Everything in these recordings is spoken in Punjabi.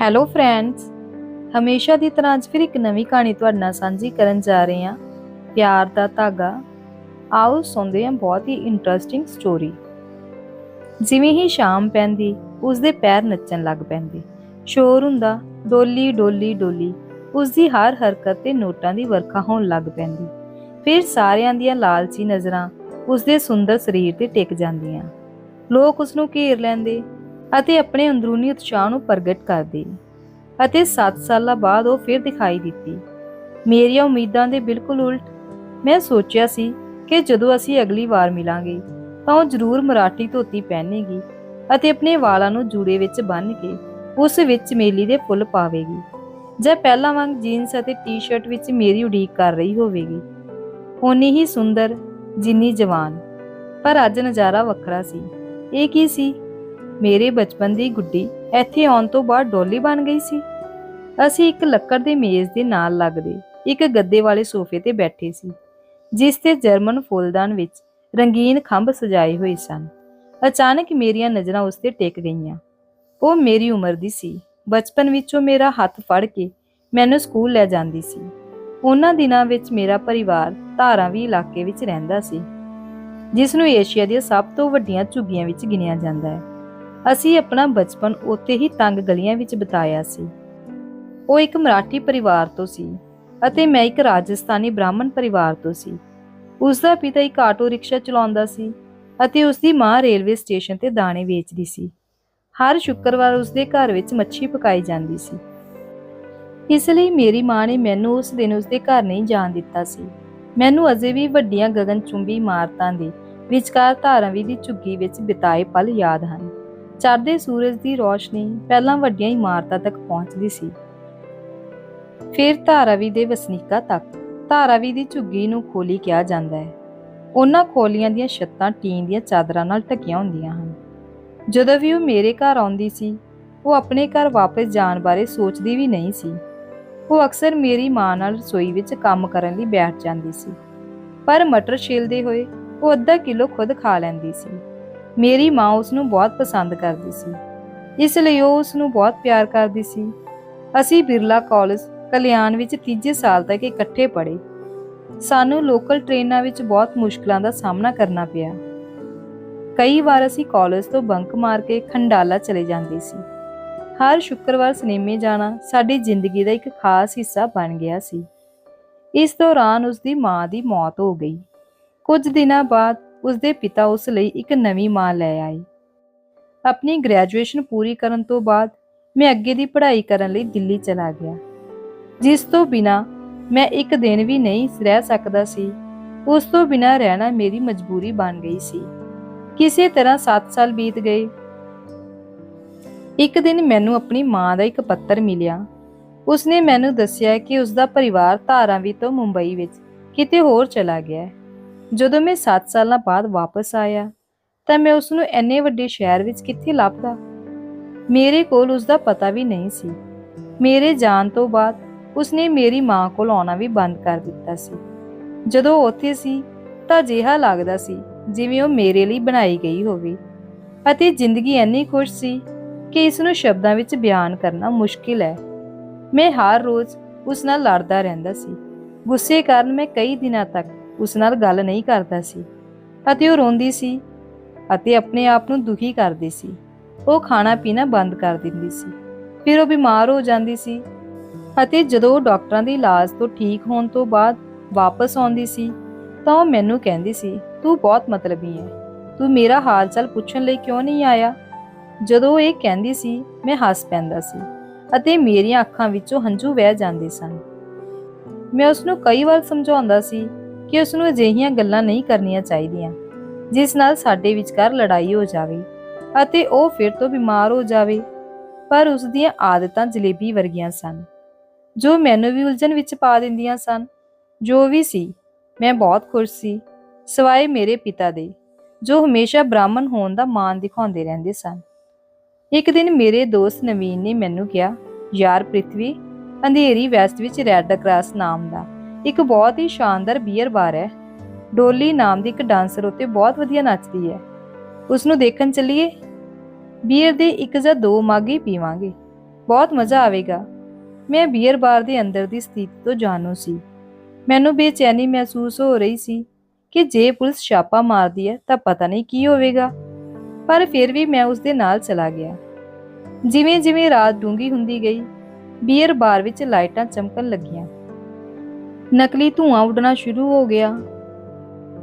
ਹੈਲੋ ਫਰੈਂਡਸ ਹਮੇਸ਼ਾ ਦੀ ਤਰ੍ਹਾਂ ਅੱਜ ਫਿਰ ਇੱਕ ਨਵੀਂ ਕਹਾਣੀ ਤੁਹਾਡੇ ਨਾਲ ਸਾਂਝੀ ਕਰਨ ਜਾ ਰਹੇ ਹਾਂ। ਪਿਆਰ ਦਾ ਧਾਗਾ। ਆਓ ਸੁਣਦੇ ਹਾਂ ਬਹੁਤ ਹੀ ਇੰਟਰਸਟਿੰਗ ਸਟੋਰੀ ਜਿਵੇਂ ਹੀ ਸ਼ਾਮ ਪੈਂਦੀ ਉਸ ਦੇ ਪੈਰ ਨੱਚਣ ਲੱਗ ਪੈਂਦੇ। ਸ਼ੋਰ ਹੁੰਦਾ, ਡੋਲੀ ਡੋਲੀ ਡੋਲੀ। ਉਸ ਦੀ ਹਰ ਹਰਕਤ ਤੇ ਨੋਟਾਂ ਦੀ ਵਰਖਾ ਹੋਣ ਲੱਗ ਪੈਂਦੀ। ਫਿਰ ਸਾਰਿਆਂ ਦੀਆਂ ਲਾਲਚੀ ਨਜ਼ਰਾਂ ਉਸ ਦੇ ਸੁੰਦਰ ਸਰੀਰ ਤੇ ਟਿਕ ਜਾਂਦੀਆਂ। ਲੋਕ ਉਸ ਨੂੰ ਘੇਰ ਲੈਂਦੇ। ਅਤੇ ਆਪਣੇ ਅੰਦਰੂਨੀ ਉਤਸ਼ਾਹ ਨੂੰ ਪ੍ਰਗਟ ਕਰਦੀ। ਅਤੇ 7 ਸਾਲਾਂ ਬਾਅਦ ਉਹ ਫਿਰ ਦਿਖਾਈ ਦਿੱਤੀ। ਮੇਰੀਆਂ ਉਮੀਦਾਂ ਦੇ ਬਿਲਕੁਲ ਉਲਟ। ਮੈਂ ਸੋਚਿਆ ਸੀ ਕਿ ਜਦੋਂ ਅਸੀਂ ਅਗਲੀ ਵਾਰ ਮਿਲਾਂਗੇ, ਤਾਂ ਉਹ ਜ਼ਰੂਰ ਮਰਾਠੀ ਧੋਤੀ ਪਹਿਨੇਗੀ ਅਤੇ ਆਪਣੇ ਵਾਲਾਂ ਨੂੰ ਜੂੜੇ ਵਿੱਚ ਬੰਨ੍ਹ ਕੇ ਉਸ ਵਿੱਚ ਮੇਲੀ ਦੇ ਫੁੱਲ ਪਾਵੇਗੀ ਜਾਂ ਪਹਿਲਾਂ ਵਾਂਗ ਜੀਨਸ ਅਤੇ ਟੀ-ਸ਼ਰਟ ਵਿੱਚ ਮੇਰੀ ਉਡੀਕ ਕਰ ਰਹੀ ਹੋਵੇਗੀ। ਉਨੀ ਹੀ ਸੁੰਦਰ, ਜਿੰਨੀ ਜਵਾਨ। ਪਰ ਅੱਜ ਨਜ਼ਾਰਾ ਵੱਖਰਾ ਸੀ। ਇਹ ਕੀ ਸੀ? ਮੇਰੇ ਬਚਪਨ ਦੀ ਗੁੱਡੀ ਇੱਥੇ ਆਉਣ ਤੋਂ ਬਾਅਦ ਡੋਲੀ ਬਣ ਗਈ ਸੀ। ਅਸੀਂ ਇੱਕ ਲੱਕੜ ਦੇ ਮੇਜ਼ ਦੇ ਨਾਲ ਲੱਗਦੇ ਇੱਕ ਗੱਦੇ ਵਾਲੇ ਸੋਫੇ ਤੇ ਬੈਠੇ ਸੀ, ਜਿਸ ਤੇ ਜਰਮਨ ਫੁੱਲਦਾਨ ਵਿੱਚ ਰੰਗੀਨ ਖੰਭ ਸਜਾਏ ਹੋਏ ਸਨ। ਅਚਾਨਕ ਮੇਰੀਆਂ ਨਜ਼ਰਾਂ ਉਸ ਤੇ ਟਿਕ ਗਈਆਂ। ਉਹ ਮੇਰੀ ਉਮਰ ਦੀ ਸੀ। ਬਚਪਨ ਵਿੱਚੋਂ ਮੇਰਾ ਹੱਥ ਫੜ ਕੇ ਮੈਨੂੰ ਸਕੂਲ ਲੈ ਜਾਂਦੀ ਸੀ। ਉਹਨਾਂ ਦਿਨਾਂ ਵਿੱਚ ਮੇਰਾ ਪਰਿਵਾਰ ਧਾਰਾਵੀ ਇਲਾਕੇ ਵਿੱਚ ਰਹਿੰਦਾ ਸੀ ਜਿਸ ਨੂੰ ਏਸ਼ੀਆ ਦੀਆਂ ਸਭ ਤੋਂ ਵੱਡੀਆਂ ਝੁੱਗੀਆਂ ਵਿੱਚ ਗਿਣਿਆ ਜਾਂਦਾ ਹੈ। ਅਸੀਂ ਆਪਣਾ ਬਚਪਨ ਉੱਥੇ ਹੀ ਤੰਗ ਗਲੀਆਂ ਵਿੱਚ ਬਿਤਾਇਆ ਸੀ। ਉਹ ਇੱਕ ਮਰਾਠੀ ਪਰਿਵਾਰ ਤੋਂ ਸੀ ਅਤੇ ਮੈਂ ਇੱਕ ਰਾਜਸਥਾਨੀ ਬ੍ਰਾਹਮਣ ਪਰਿਵਾਰ ਤੋਂ ਸੀ। ਉਸ ਦਾ ਪਿਤਾ ਇੱਕ ਆਟੋ ਰਿਕਸ਼ਾ ਚਲਾਉਂਦਾ ਸੀ ਅਤੇ ਉਸ ਦੀ ਮਾਂ ਰੇਲਵੇ ਸਟੇਸ਼ਨ ਤੇ ਦਾਣੇ ਵੇਚਦੀ ਸੀ। ਹਰ ਸ਼ੁੱਕਰਵਾਰ ਉਸ ਦੇ ਘਰ ਵਿੱਚ ਮੱਛੀ ਪਕਾਈ ਜਾਂਦੀ ਸੀ। ਇਸ ਲਈ ਮੇਰੀ ਮਾਂ ਨੇ ਮੈਨੂੰ ਉਸ ਦਿਨ ਉਸ ਦੇ ਘਰ ਨਹੀਂ ਜਾਣ ਦਿੱਤਾ ਸੀ। ਮੈਨੂੰ ਅਜੇ ਵੀ ਵੱਡੀਆਂ ਗਗਨਚੁੰਬੀ ਇਮਾਰਤਾਂ ਦੇ ਵਿਚਕਾਰ ਧਾਰਾਵੀ ਦੀ ਝੁੱਗੀ ਵਿੱਚ ਬਿਤਾਏ ਪਲ ਯਾਦ ਹਨ। ਚੜ੍ਹਦੇ ਸੂਰਜ ਦੀ ਰੋਸ਼ਨੀ ਪਹਿਲਾਂ ਵੱਡੀਆਂ ਇਮਾਰਤਾਂ ਤੱਕ ਪਹੁੰਚਦੀ ਸੀ। ਫਿਰ ਧਾਰਾਵੀ ਦੇ ਵਸਨੀਕਾਂ ਤੱਕ ਧਾਰਾਵੀ ਦੀ ਝੁੱਗੀ ਨੂੰ ਖੋਲੀ ਕਿਹਾ ਜਾਂਦਾ ਹੈ। ਉਹਨਾਂ ਖੋਲੀਆਂ ਦੀਆਂ ਛੱਤਾਂ ਟੀਨ ਦੀਆਂ ਚਾਦਰਾਂ ਨਾਲ ਢੱਕੀਆਂ ਹੁੰਦੀਆਂ ਹਨ। ਜਦੋਂ ਵੀ ਉਹ ਮੇਰੇ ਘਰ ਆਉਂਦੀ ਸੀ, ਉਹ ਆਪਣੇ ਘਰ ਵਾਪਸ ਜਾਣ ਬਾਰੇ ਸੋਚਦੀ ਵੀ ਨਹੀਂ ਸੀ। ਉਹ ਅਕਸਰ ਮੇਰੀ ਮਾਂ ਨਾਲ ਰਸੋਈ ਵਿੱਚ ਕੰਮ ਕਰਨ ਲਈ ਬੈਠ ਜਾਂਦੀ ਸੀ। ਪਰ ਮਟਰ ਛਿਲਦੇ ਹੋਏ ਉਹ ਅੱਧਾ ਕਿਲੋ ਖੁਦ ਖਾ ਲੈਂਦੀ ਸੀ। ਮੇਰੀ ਮਾਂ ਉਸ ਨੂੰ ਬਹੁਤ ਪਸੰਦ ਕਰਦੀ ਸੀ। ਇਸ ਲਈ ਉਹ ਉਸ ਨੂੰ ਬਹੁਤ ਪਿਆਰ ਕਰਦੀ ਸੀ। ਅਸੀਂ ਬਿਰਲਾ ਕਾਲਜ, ਕਲਿਆਣ ਵਿੱਚ ਤੀਜੇ ਸਾਲ ਤੱਕ ਇਕੱਠੇ ਪੜ੍ਹੇ। ਸਾਨੂੰ ਲੋਕਲ ਟ੍ਰੇਨਾਂ ਵਿੱਚ ਬਹੁਤ ਮੁਸ਼ਕਲਾਂ ਦਾ ਸਾਹਮਣਾ ਕਰਨਾ ਪਿਆ। ਕਈ ਵਾਰ ਅਸੀਂ ਕਾਲਜ ਤੋਂ ਬੰਕ ਮਾਰ ਕੇ ਖੰਡਾਲਾ ਚਲੇ ਜਾਂਦੇ ਸੀ। ਹਰ ਸ਼ੁੱਕਰਵਾਰ ਸਿਨੇਮੇ ਜਾਣਾ ਸਾਡੀ ਜ਼ਿੰਦਗੀ ਦਾ ਇੱਕ ਖਾਸ ਹਿੱਸਾ ਬਣ ਗਿਆ ਸੀ। ਇਸ ਦੌਰਾਨ ਉਸ ਦੀ ਮਾਂ ਦੀ ਮੌਤ ਹੋ ਗਈ। ਕੁਝ ਦਿਨਾਂ ਬਾਅਦ ਉਸਦੇ ਪਿਤਾ ਉਸ ਲਈ ਇੱਕ ਨਵੀਂ ਮਾਂ ਲੈ ਆਏ ਆਪਣੀ ਗ੍ਰੈਜੂਏਸ਼ਨ ਪੂਰੀ ਕਰਨ ਤੋਂ ਬਾਅਦ ਮੈਂ ਅੱਗੇ ਦੀ ਪੜ੍ਹਾਈ ਕਰਨ ਲਈ ਦਿੱਲੀ ਚਲਾ ਗਿਆ। ਜਿਸ ਤੋਂ ਬਿਨਾ ਮੈਂ ਇੱਕ ਦਿਨ ਵੀ ਨਹੀਂ ਰਹਿ ਸਕਦਾ ਸੀ, ਉਸ ਤੋਂ ਬਿਨਾ ਰਹਿਣਾ ਮੇਰੀ ਮਜਬੂਰੀ ਬਣ ਗਈ ਸੀ। ਕਿਸੇ ਤਰ੍ਹਾਂ 7 ਸਾਲ ਬੀਤ ਗਏ। ਇੱਕ ਦਿਨ ਮੈਨੂੰ ਆਪਣੀ ਮਾਂ ਦਾ ਇੱਕ ਪੱਤਰ ਮਿਲਿਆ। ਉਸਨੇ ਮੈਨੂੰ ਦੱਸਿਆ ਕਿ ਉਸਦਾ ਪਰਿਵਾਰ ਧਾਰਾਵੀ ਤੋਂ ਮੁੰਬਈ ਵਿੱਚ ਕਿਤੇ ਹੋਰ ਚਲਾ ਗਿਆ। ਹੈ ਜਦੋਂ ਮੈਂ 7 ਸਾਲਾਂ ਬਾਅਦ ਵਾਪਸ ਆਇਆ, ਤਾਂ ਮੈਂ ਉਸ ਨੂੰ ਐਨੇ ਵੱਡੇ ਸ਼ਹਿਰ ਵਿੱਚ ਕਿੱਥੇ ਲੱਭਦਾ? ਮੇਰੇ ਕੋਲ ਉਸ ਦਾ ਪਤਾ ਵੀ ਨਹੀਂ ਸੀ। ਮੇਰੇ ਜਾਣ ਤੋਂ ਬਾਅਦ ਉਸਨੇ ਮੇਰੀ ਮਾਂ ਕੋਲ ਆਉਣਾ ਵੀ ਬੰਦ ਕਰ ਦਿੱਤਾ ਸੀ। ਜਦੋਂ ਉੱਥੇ ਸੀ, ਤਾਂ ਜਿਹਾ ਲੱਗਦਾ ਸੀ ਜਿਵੇਂ ਉਹ ਮੇਰੇ ਲਈ ਬਣਾਈ ਗਈ ਹੋਵੇ ਅਤੇ ਜ਼ਿੰਦਗੀ ਇੰਨੀ ਖੁਸ਼ ਸੀ ਕਿ ਇਸ ਨੂੰ ਸ਼ਬਦਾਂ ਵਿੱਚ ਬਿਆਨ ਕਰਨਾ ਮੁਸ਼ਕਿਲ ਹੈ। ਮੈਂ ਹਰ ਰੋਜ਼ ਉਸ ਨਾਲ ਲੜਦਾ ਰਹਿੰਦਾ ਸੀ। ਗੁੱਸੇ ਕਾਰਨ ਮੈਂ ਕਈ ਦਿਨਾਂ ਤੱਕ ਉਸ ਨਾਲ ਗੱਲ ਨਹੀਂ ਕਰਦਾ ਸੀ ਅਤੇ ਉਹ ਰੋਂਦੀ ਸੀ ਅਤੇ ਆਪਣੇ ਆਪ ਨੂੰ ਦੁਖੀ ਕਰਦੀ ਸੀ। ਉਹ ਖਾਣਾ ਪੀਣਾ ਬੰਦ ਕਰ ਦਿੰਦੀ ਸੀ। ਫਿਰ ਉਹ ਬਿਮਾਰ ਹੋ ਜਾਂਦੀ ਸੀ ਅਤੇ ਜਦੋਂ ਉਹ ਡਾਕਟਰਾਂ ਦੇ ਇਲਾਜ ਤੋਂ ਠੀਕ ਹੋਣ ਤੋਂ ਬਾਅਦ ਵਾਪਸ ਆਉਂਦੀ ਸੀ ਤਾਂ ਉਹ ਮੈਨੂੰ ਕਹਿੰਦੀ ਸੀ, ਤੂੰ ਬਹੁਤ ਮਤਲਬੀ ਹੈ। ਤੂੰ ਮੇਰਾ ਹਾਲ ਚਾਲ ਪੁੱਛਣ ਲਈ ਕਿਉਂ ਨਹੀਂ ਆਇਆ? ਜਦੋਂ ਇਹ ਕਹਿੰਦੀ ਸੀ, ਮੈਂ ਹੱਸ ਪੈਂਦਾ ਸੀ ਅਤੇ ਮੇਰੀਆਂ ਅੱਖਾਂ ਵਿੱਚੋਂ ਹੰਝੂ ਵਹਿ ਜਾਂਦੇ ਸਨ। ਮੈਂ ਉਸ ਨੂੰ ਕਈ ਵਾਰ ਸਮਝਾਉਂਦਾ ਸੀ ਕਿ ਉਸ ਨੂੰ ਅਜਿਹੀਆਂ ਗੱਲਾਂ ਨਹੀਂ ਕਰਨੀਆਂ ਚਾਹੀਦੀਆਂ, ਜਿਸ ਨਾਲ ਸਾਡੇ ਵਿਚਕਾਰ ਲੜਾਈ ਹੋ ਜਾਵੇ ਅਤੇ ਉਹ ਫਿਰ ਤੋਂ ਬਿਮਾਰ ਹੋ ਜਾਵੇ। ਪਰ ਉਸ ਦੀਆਂ ਆਦਤਾਂ ਜਲੇਬੀ ਵਰਗੀਆਂ ਸਨ, ਜੋ ਮੈਨੂੰ ਵੀ ਉਲਝਣ ਵਿੱਚ ਪਾ ਦਿੰਦੀਆਂ ਸਨ। ਜੋ ਵੀ ਸੀ, ਮੈਂ ਬਹੁਤ ਖੁਸ਼ ਸੀ, ਸਿਵਾਏ ਮੇਰੇ ਪਿਤਾ ਦੇ, ਜੋ ਹਮੇਸ਼ਾ ਬ੍ਰਾਹਮਣ ਹੋਣ ਦਾ ਮਾਣ ਦਿਖਾਉਂਦੇ ਰਹਿੰਦੇ ਸਨ। ਇੱਕ ਦਿਨ ਮੇਰੇ ਦੋਸਤ ਨਵੀਨ ਨੇ ਮੈਨੂੰ ਕਿਹਾ, ਯਾਰ ਪ੍ਰਿਥਵੀ, ਅੰਧੇਰੀ ਵੈਸਟ ਵਿੱਚ ਰੈੱਡ ਕਰਾਸ ਨਾਮ ਦਾ ਇੱਕ ਬਹੁਤ ਹੀ ਸ਼ਾਨਦਾਰ ਬੀਅਰ ਬਾਰ ਹੈ। ਡੋਲੀ ਨਾਮ ਦੀ ਇੱਕ ਡਾਂਸਰ ਉੱਤੇ ਬਹੁਤ ਵਧੀਆ ਨੱਚਦੀ ਹੈ। ਉਸ ਨੂੰ ਦੇਖਣ ਚੱਲੀਏ। ਬੀਅਰ ਦੇ ਇੱਕ ਜਾਂ ਦੋ ਮੱਗ ਪੀਵਾਂਗੇ। ਬਹੁਤ ਮਜ਼ਾ ਆਵੇਗਾ। ਮੈਂ ਬੀਅਰ ਬਾਰ ਦੇ ਅੰਦਰ ਦੀ ਸਥਿਤੀ ਤੋਂ ਜਾਣੂ ਸੀ। ਮੈਨੂੰ ਬੇਚੈਨੀ ਮਹਿਸੂਸ ਹੋ ਰਹੀ ਸੀ ਕਿ ਜੇ ਪੁਲਿਸ ਛਾਪਾ ਮਾਰਦੀ ਹੈ ਤਾਂ ਪਤਾ ਨਹੀਂ ਕੀ ਹੋਵੇਗਾ। ਪਰ ਫਿਰ ਵੀ ਮੈਂ ਉਸ ਦੇ ਨਾਲ ਚਲਾ ਗਿਆ। ਜਿਵੇਂ ਜਿਵੇਂ ਰਾਤ ਡੂੰਗੀ ਹੁੰਦੀ ਗਈ, ਬੀਅਰ ਬਾਰ ਵਿੱਚ ਲਾਈਟਾਂ ਚਮਕਣ ਲੱਗੀਆਂ। ਨਕਲੀ ਧੂਆਂ ਉੱਡਣਾ ਸ਼ੁਰੂ ਹੋ ਗਿਆ।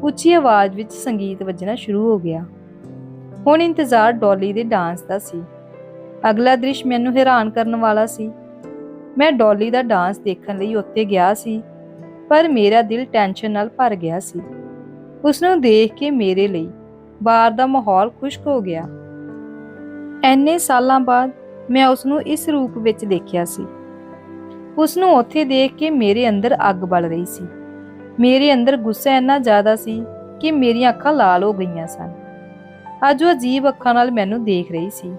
ਉੱਚੀ ਆਵਾਜ਼ ਵਿੱਚ ਸੰਗੀਤ ਵੱਜਣਾ ਸ਼ੁਰੂ ਹੋ ਗਿਆ। ਹੁਣ ਇੰਤਜ਼ਾਰ ਡੋਲੀ ਦੇ ਡਾਂਸ ਦਾ ਸੀ। ਅਗਲਾ ਦ੍ਰਿਸ਼ ਮੈਨੂੰ ਹੈਰਾਨ ਕਰਨ ਵਾਲਾ ਸੀ। ਮੈਂ ਡੋਲੀ ਦਾ ਡਾਂਸ ਦੇਖਣ ਲਈ ਉੱਥੇ ਗਿਆ ਸੀ, ਪਰ ਮੇਰਾ ਦਿਲ ਟੈਨਸ਼ਨ ਨਾਲ ਭਰ ਗਿਆ ਸੀ। ਉਸ ਨੂੰ ਦੇਖ ਕੇ ਮੇਰੇ ਲਈ ਬਾਹਰ ਦਾ ਮਾਹੌਲ ਖੁਸ਼ਕ ਹੋ ਗਿਆ। ਐਨੇ ਸਾਲਾਂ ਬਾਅਦ ਮੈਂ ਉਸ ਨੂੰ ਇਸ ਰੂਪ ਵਿੱਚ ਦੇਖਿਆ ਸੀ। ਉਸ ਨੂੰ ਉੱਥੇ ਦੇਖ ਕੇ ਮੇਰੇ ਅੰਦਰ ਅੱਗ ਬਲ ਰਹੀ ਸੀ। ਮੇਰੇ ਅੰਦਰ ਗੁੱਸਾ ਇੰਨਾ ਜ਼ਿਆਦਾ ਸੀ ਕਿ ਮੇਰੀਆਂ ਅੱਖਾਂ ਲਾਲ ਹੋ ਗਈਆਂ ਸਨ। ਅੱਜ ਉਹ ਅਜੀਬ ਅੱਖਾਂ ਨਾਲ ਮੈਨੂੰ ਦੇਖ ਰਹੀ ਸੀ।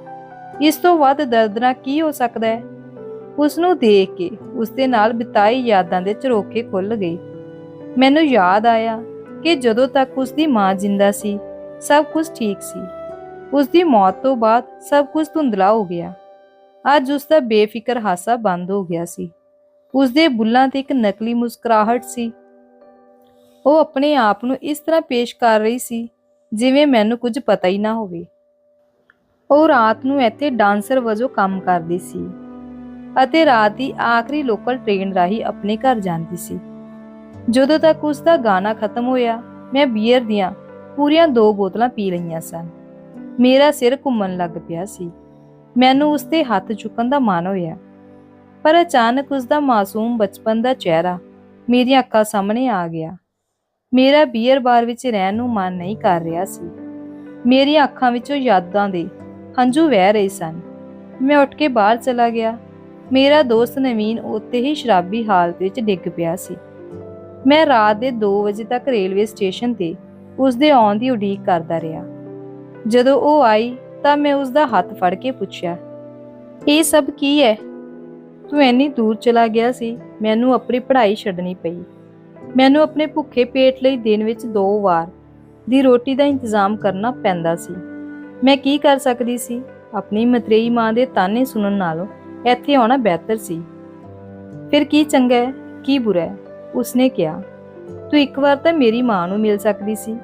ਇਸ ਤੋਂ ਵੱਧ ਦਰਦਨਾਕ ਕੀ ਹੋ ਸਕਦਾ ਹੈ? ਉਸ ਨੂੰ ਦੇਖ ਕੇ ਉਸ ਦੇ ਨਾਲ ਬਿਤਾਈ ਯਾਦਾਂ ਦੇ ਝਰੋਖੇ ਖੁੱਲ ਗਏ। ਮੈਨੂੰ ਯਾਦ ਆਇਆ ਕਿ ਜਦੋਂ ਤੱਕ ਉਸ ਦੀ ਮਾਂ ਜਿੰਦਾ ਸੀ, ਸਭ ਕੁਝ ਠੀਕ ਸੀ। ਉਸ ਦੀ ਮੌਤ ਤੋਂ ਬਾਅਦ ਸਭ ਕੁਝ ਧੁੰਦਲਾ ਹੋ ਗਿਆ। ਅੱਜ ਉਸ ਦਾ ਬੇਫਿਕਰ ਹਾਸਾ ਬੰਦ ਹੋ ਗਿਆ ਸੀ। ਉਸ ਦੇ ਬੁੱਲਾਂ ਤੇ ਇੱਕ ਨਕਲੀ ਮੁਸਕਰਾਹਟ ਸੀ। ਉਹ ਆਪਣੇ ਆਪ ਨੂੰ ਇਸ ਤਰ੍ਹਾਂ ਪੇਸ਼ ਕਰ ਰਹੀ ਸੀ, ਜਿਵੇਂ ਮੈਨੂੰ ਕੁਝ ਪਤਾ ਹੀ ਨਾ ਹੋਵੇ। ਉਹ ਰਾਤ ਨੂੰ ਇੱਥੇ ਡਾਂਸਰ ਵਜੋਂ ਕੰਮ ਕਰਦੀ ਸੀ ਅਤੇ ਰਾਤ ਦੀ ਆਖਰੀ ਲੋਕਲ ਟ੍ਰੇਨ ਰਾਹੀਂ ਆਪਣੇ ਘਰ ਜਾਂਦੀ ਸੀ। ਜਦੋਂ ਤੱਕ ਉਸ ਦਾ ਗਾਣਾ ਖਤਮ ਹੋਇਆ, ਮੈਂ ਬੀਅਰ ਦੀਆਂ ਪੂਰੀਆਂ ਦੋ ਬੋਤਲਾਂ ਪੀ ਲਈਆਂ ਸਨ। ਮੇਰਾ ਸਿਰ ਘੁੰਮਣ ਲੱਗ ਪਿਆ ਸੀ। ਮੈਨੂੰ ਉਸ ਤੇ ਹੱਥ ਚੁੱਕਣ ਦਾ ਮਨ ਹੋਇਆ। ਪਰ ਅਚਾਨਕ ਉਸ ਦਾ ਮਾਸੂਮ ਬਚਪਨ ਦਾ ਚਿਹਰਾ ਮੇਰੀਆਂ ਅੱਖਾਂ ਸਾਹਮਣੇ ਆ ਗਿਆ। ਮੇਰਾ ਬੀਅਰ ਬਾਰ ਵਿੱਚ ਰਹਿਣ ਨੂੰ ਮਨ ਨਹੀਂ ਕਰ ਰਿਹਾ ਸੀ। ਮੇਰੀਆਂ ਅੱਖਾਂ ਵਿੱਚੋਂ ਯਾਦਾਂ ਦੇ ਹੰਝੂ ਵਹਿ ਰਹੇ ਸਨ। ਮੈਂ ਉੱਠ ਕੇ ਬਾਹਰ ਚਲਾ ਗਿਆ। ਮੇਰਾ ਦੋਸਤ ਨਵੀਨ ਉੱਤੇ ਹੀ ਸ਼ਰਾਬੀ ਹਾਲਤ ਵਿੱਚ ਡਿੱਗ ਪਿਆ ਸੀ। ਮੈਂ ਰਾਤ ਦੇ 2 ਵਜੇ ਤੱਕ ਰੇਲਵੇ ਸਟੇਸ਼ਨ ਤੇ ਉਸ ਦੇ ਆਉਣ ਦੀ ਉਡੀਕ ਕਰਦਾ ਰਿਹਾ। ਜਦੋਂ ਉਹ ਆਈ ਤਾਂ ਮੈਂ ਉਸ ਦਾ ਹੱਥ ਫੜ ਕੇ ਪੁੱਛਿਆ, ਇਹ ਸਭ ਕੀ ਹੈ? ਤੂੰ ਇੰਨੀ ਦੂਰ ਚਲਾ ਗਿਆ ਸੀ, ਮੈਨੂੰ ਆਪਣੀ ਪੜ੍ਹਾਈ ਛੱਡਣੀ ਪਈ। ਮੈਨੂੰ ਆਪਣੇ ਭੁੱਖੇ ਪੇਟ ਲਈ ਦਿਨ ਵਿੱਚ ਦੋ ਵਾਰ ਦੀ ਰੋਟੀ ਦਾ ਇੰਤਜ਼ਾਮ ਕਰਨਾ ਪੈਂਦਾ ਸੀ। ਮੈਂ ਕੀ ਕਰ ਸਕਦੀ ਸੀ? ਆਪਣੀ ਮਤਰੇਈ ਮਾਂ ਦੇ ਤਾਨੇ ਸੁਣਨ ਨਾਲੋਂ ਇੱਥੇ ਆਉਣਾ ਬਿਹਤਰ ਸੀ। ਫਿਰ ਕੀ ਚੰਗਾ ਹੈ, ਕੀ ਬੁਰਾ ਹੈ? ਉਸਨੇ ਕਿਹਾ, ਤੂੰ ਇੱਕ ਵਾਰ ਤਾਂ ਮੇਰੀ ਮਾਂ ਨੂੰ ਮਿਲ ਸਕਦੀ ਸੀ।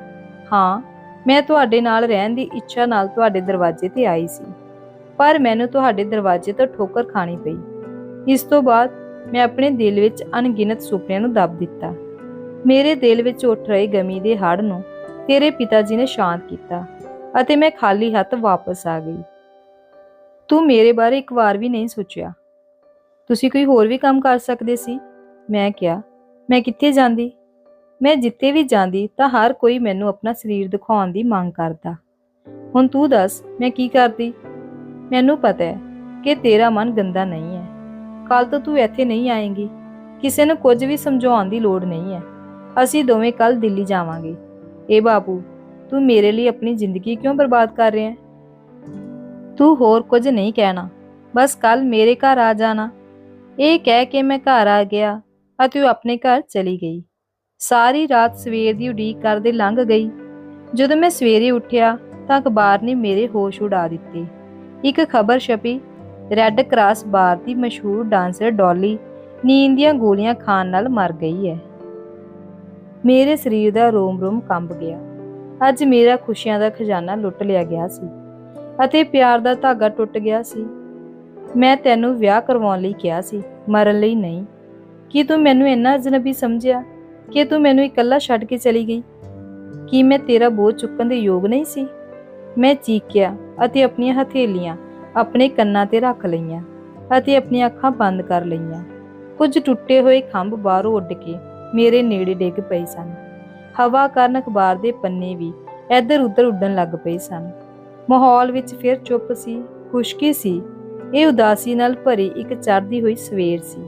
ਹਾਂ, ਮੈਂ ਤੁਹਾਡੇ ਨਾਲ ਰਹਿਣ ਦੀ ਇੱਛਾ ਨਾਲ ਤੁਹਾਡੇ ਦਰਵਾਜ਼ੇ ਤੇ ਆਈ ਸੀ। ਪਰ ਮੈਨੂੰ ਤੁਹਾਡੇ ਦਰਵਾਜ਼ੇ ਤੋਂ ਠੋਕਰ ਖਾਣੀ ਪਈ। ਇਸ ਤੋਂ ਬਾਅਦ ਮੈਂ ਆਪਣੇ ਦਿਲ ਵਿੱਚ ਅਣਗਿਣਤ ਸੁਪਨਿਆਂ ਨੂੰ ਦੱਬ ਦਿੱਤਾ। ਮੇਰੇ ਦਿਲ ਵਿੱਚ ਉੱਠ ਰਹੇ ਗਮੀ ਦੇ ਹੜ ਨੂੰ ਤੇਰੇ ਪਿਤਾ ਜੀ ਨੇ ਸ਼ਾਂਤ ਕੀਤਾ ਅਤੇ ਮੈਂ ਖਾਲੀ ਹੱਥ ਵਾਪਸ ਆ ਗਈ। ਤੂੰ ਮੇਰੇ ਬਾਰੇ ਇੱਕ ਵਾਰ ਵੀ ਨਹੀਂ ਸੋਚਿਆ। ਤੁਸੀਂ ਕੋਈ ਹੋਰ ਵੀ ਕੰਮ ਕਰ ਸਕਦੇ ਸੀ? ਮੈਂ ਕਿਹਾ, ਮੈਂ ਕਿੱਥੇ ਜਾਂਦੀ? ਮੈਂ ਜਿੱਥੇ ਵੀ ਜਾਂਦੀ ਤਾਂ ਹਰ ਕੋਈ ਮੈਨੂੰ ਆਪਣਾ ਸਰੀਰ ਦਿਖਾਉਣ ਦੀ ਮੰਗ ਕਰਦਾ। ਹੁਣ ਤੂੰ ਦੱਸ, ਮੈਂ ਕੀ ਕਰਦੀ? ਮੈਨੂੰ ਪਤਾ ਹੈ ਕਿ ਤੇਰਾ ਮਨ ਗੰਦਾ ਨਹੀਂ ਹੈ। ਕੱਲ ਤੋਂ ਤੂੰ ਇੱਥੇ ਨਹੀਂ ਆਏਂਗੀ। ਕਿਸੇ ਨੂੰ ਕੁਝ ਵੀ ਸਮਝਾਉਣ ਦੀ ਲੋੜ ਨਹੀਂ ਹੈ। ਅਸੀਂ ਦੋਵੇਂ ਕੱਲ ਦਿੱਲੀ ਜਾਵਾਂਗੇ। ਏ ਬਾਪੂ, ਤੂੰ ਮੇਰੇ ਲਈ ਆਪਣੀ ਜ਼ਿੰਦਗੀ ਕਿਉਂ ਬਰਬਾਦ ਕਰ ਰਿਹਾ ਹੈ? ਤੂੰ ਹੋਰ ਕੁਝ ਨਹੀਂ ਕਹਿਣਾ। ਬਸ ਕੱਲ ਮੇਰੇ ਘਰ ਆ ਜਾਣਾ। ਇਹ ਕਹਿ ਕੇ ਮੈਂ ਘਰ ਆ ਗਿਆ ਅਤੇ ਉਹ ਆਪਣੇ ਘਰ ਚਲੀ ਗਈ। ਸਾਰੀ ਰਾਤ ਸਵੇਰ ਦੀ ਉਡੀਕ ਕਰਦੇ ਲੰਘ ਗਈ। ਜਦੋਂ ਮੈਂ ਸਵੇਰੇ ਉੱਠਿਆ ਤਾਂ ਅਖਬਾਰ ਨੇ ਮੇਰੇ ਹੋਸ਼ ਉਡਾ ਦਿੱਤੇ। ਇੱਕ ਖਬਰ ਛਪੀ ਰੈੱਡ ਕਰਾਸ ਬਾਰ ਦੀ ਮਸ਼ਹੂਰ ਡਾਂਸਰ ਡੋਲੀ ਨੀਂਦ ਦੀਆਂ ਗੋਲੀਆਂ ਖਾਣ ਨਾਲ ਮਰ ਗਈ ਹੈ। ਮੇਰੇ ਸਰੀਰ ਦਾ ਰੋਮ-ਰੋਮ ਕੰਬ ਗਿਆ। ਅੱਜ ਮੇਰਾ ਖੁਸ਼ੀਆਂ ਦਾ ਖਜ਼ਾਨਾ ਲੁੱਟ ਲਿਆ ਗਿਆ ਸੀ ਅਤੇ ਪਿਆਰ ਦਾ ਧਾਗਾ ਟੁੱਟ ਗਿਆ ਸੀ। ਮੈਂ ਤੈਨੂੰ ਵਿਆਹ ਕਰਵਾਉਣ ਲਈ ਕਿਹਾ ਸੀ, ਮਰਨ ਲਈ ਨਹੀਂ। ਕੀ ਤੂੰ ਮੈਨੂੰ ਇੰਨਾ ਅਜਨਬੀ ਸਮਝਿਆ? ਕਿ ਤੂੰ ਮੈਨੂੰ ਇਕੱਲਾ ਛੱਡ ਕੇ ਚਲੀ ਗਈ? ਕੀ ਮੈਂ ਤੇਰਾ ਬੋਝ ਚੁੱਕਣ ਦੇ ਯੋਗ ਨਹੀਂ ਸੀ? ਮੈਂ ਚੀਕਿਆ ਅਤੇ ਆਪਣੀਆਂ ਹਥੇਲੀਆਂ ਆਪਣੇ ਕੰਨਾਂ ਤੇ ਰੱਖ ਲਈਆਂ ਅਤੇ ਆਪਣੀਆਂ ਅੱਖਾਂ ਬੰਦ ਕਰ ਲਈਆਂ। ਕੁਝ ਟੁੱਟੇ ਹੋਏ ਖੰਭ ਬਾਹਰੋਂ ਉੱਡ ਕੇ ਮੇਰੇ ਨੇੜੇ ਡਿੱਗ ਪਏ ਸਨ। ਹਵਾ ਕਾਰਨ ਅਖਬਾਰ ਦੇ ਪੰਨੇ ਵੀ ਇੱਧਰ ਉੱਧਰ ਉੱਡਣ ਲੱਗ ਪਏ ਸਨ। ਮਾਹੌਲ ਵਿੱਚ ਫਿਰ ਚੁੱਪ ਸੀ, ਖੁਸ਼ਕੀ ਸੀ। ਇਹ ਉਦਾਸੀ ਨਾਲ ਭਰੀ ਇੱਕ ਚੜ੍ਹਦੀ ਹੋਈ ਸਵੇਰ ਸੀ।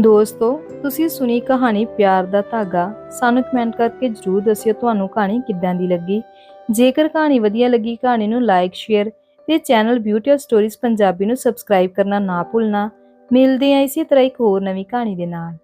ਦੋਸਤੋ, ਤੁਸੀਂ ਸੁਣੀ ਕਹਾਣੀ ਪਿਆਰ ਦਾ ਧਾਗਾ। ਸਾਨੂੰ ਕਮੈਂਟ ਕਰਕੇ ਜਰੂਰ ਦੱਸਿਓ ਤੁਹਾਨੂੰ ਕਹਾਣੀ ਕਿੱਦਾਂ ਦੀ ਲੱਗੀ। ਜੇਕਰ ਕਹਾਣੀ ਵਧੀਆ ਲੱਗੀ, ਕਹਾਣੀ ਨੂੰ ਲਾਈਕ ਸ਼ੇਅਰ ਤੇ channel beauty of stories Punjabi ਨੂੰ ਸਬਸਕ੍ਰਾਈਬ ਕਰਨਾ ਨਾ ਭੁੱਲਣਾ। ਮਿਲਦੇ ਹਾਂ ਇਸੇ ਤਰ੍ਹਾਂ ਇੱਕ ਹੋਰ ਨਵੀਂ ਕਹਾਣੀ ਦੇ ਨਾਲ।